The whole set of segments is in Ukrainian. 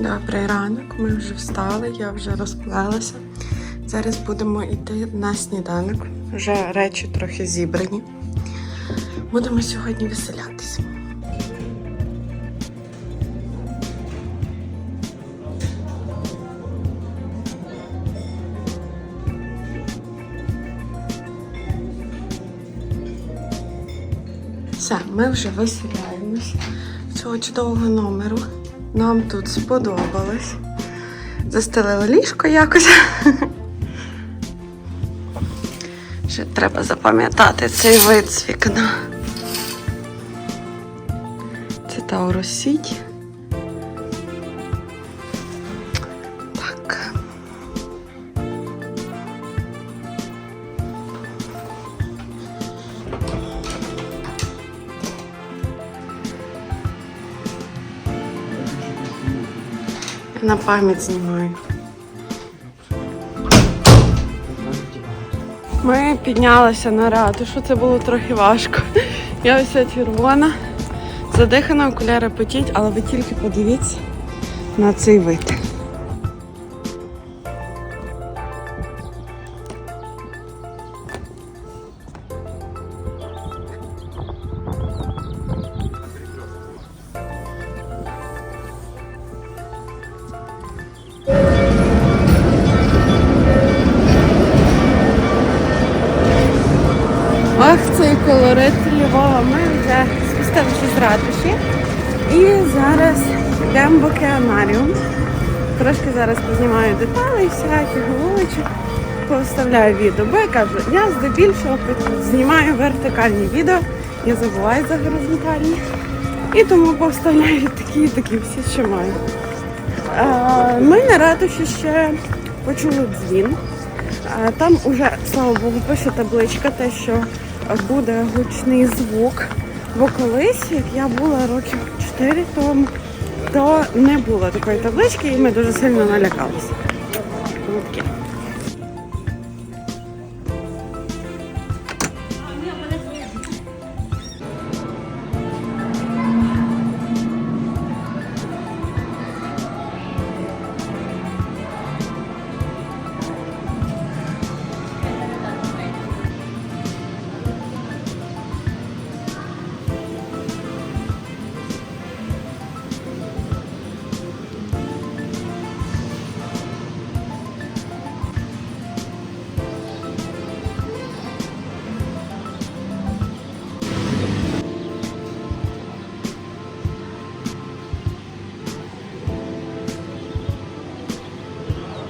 Добрий ранок, ми вже встали, я вже розплелася. Зараз будемо йти на сніданок. Вже речі трохи зібрані. Будемо сьогодні веселятися. Все, ми вже виселяємось цього чудового номеру. Нам тут сподобалось. Застелили ліжко якось. Ще треба запам'ятати цей вид з вікна. Це Таурус на пам'ять знімаю. Ми піднялися на ратушу, це було трохи важко. Я вся червона, задихана, окуляри потіть, але ви тільки подивіться на цей вид. Вже з ратуші. І зараз йдемо в океанаріум. Трошки зараз познімаю деталі, всякі вуличок, повставляю відео. Бо я кажу, я здебільшого знімаю вертикальні відео, я забуваю за горизонтальні. І тому повставляю такі і такі всі, що маю. Ми на ратуші ще почули дзвін. Там уже, слава Богу, пише табличка, те, що буде гучний звук. Бо колись, як я була років 4 тому, то не було такої таблички і ми дуже сильно налякалися.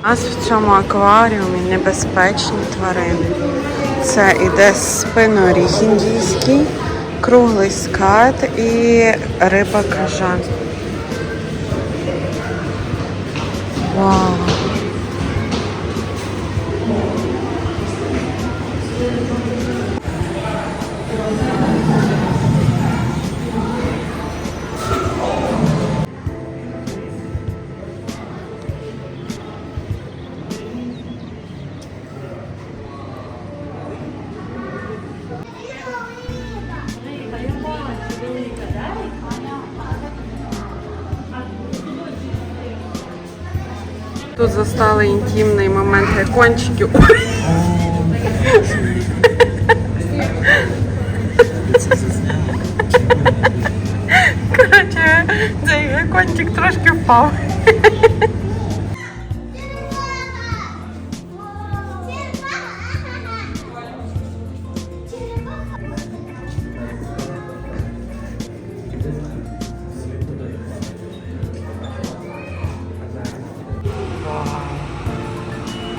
У нас в цьому акваріумі небезпечні тварини. Це іде спиноріг індійський, круглий скат і риба кажан. Вау! Тут застали інтимний момент для кончиків. Ой. Коротше, цей гекончик трошки впав.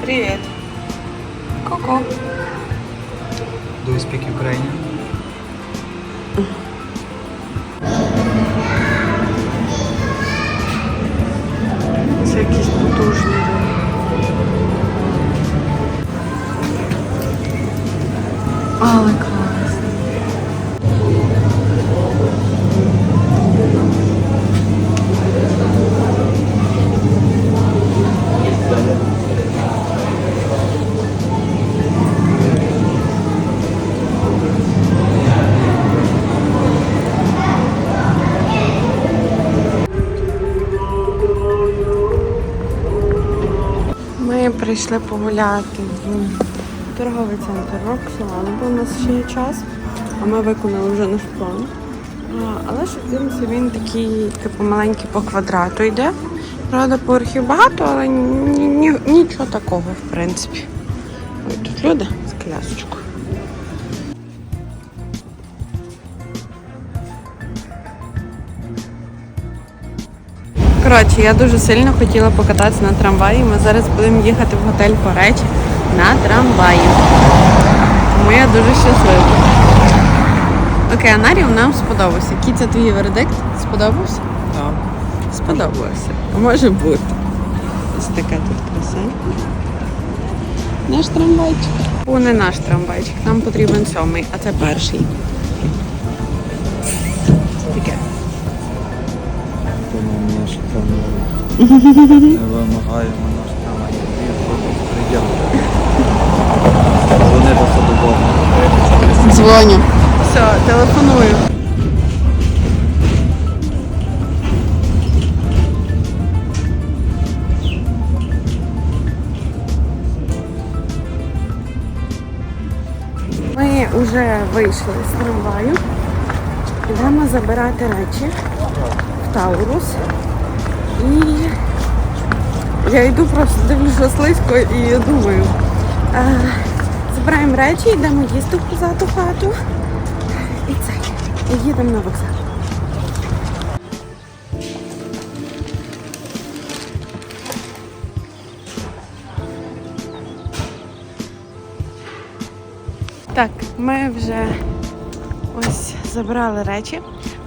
Привіт. Ку-ку. Do you speak Ukrainian? Прийшли погуляти в торговий центр Роксолана, бо у нас ще є час, а ми виконали вже наш план. Але ж дивимося, він такий, типу, маленький по квадрату йде. Правда, поверхів багато, але ні, ні, нічого такого, в принципі. Ой, тут люди з колясочкою. Коротше, я дуже сильно хотіла покататися на трамваї. Ми зараз будемо їхати в готель Поречі на трамваї. Тому я дуже щаслива. Океанаріум нам сподобався. Це твій вердикт? Сподобався? Так. Сподобався. Може бути. Ось така тут краса. Наш трамвайчик. О, не наш трамвайчик. Нам потрібен сьомий, а це перший. Таке. Що там не вимагаємо наш там приділ. Вони додому. Дзвоню. Все, телефоную. Ми вже вийшли з трамваю. Йдемо забирати речі Таурус. І я йду просто дивлюся слизько і думаю. Забираємо речі, йдемо їсти в позаду хату. І це. І їдемо на вокзал. Так, ми вже ось забрали речі.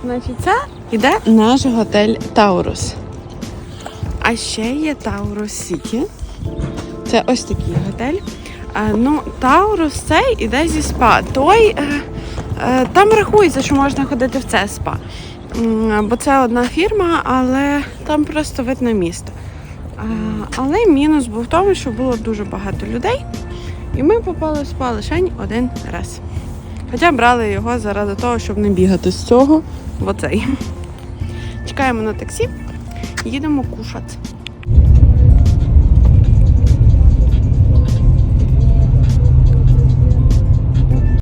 Значить, це іде наш готель Таурус. А ще є Таурус Сіті. Це ось такий готель. Ну, Таурус цей іде зі спа. Той е, е, там рахується, що можна ходити в це спа. Бо це одна фірма, але там просто вид на місто. Але мінус був в тому, що було дуже багато людей, і ми попали в спа лише один раз. Хоча брали його заради того, щоб не бігати з цього в оцей. Чекаємо на таксі, їдемо кушати.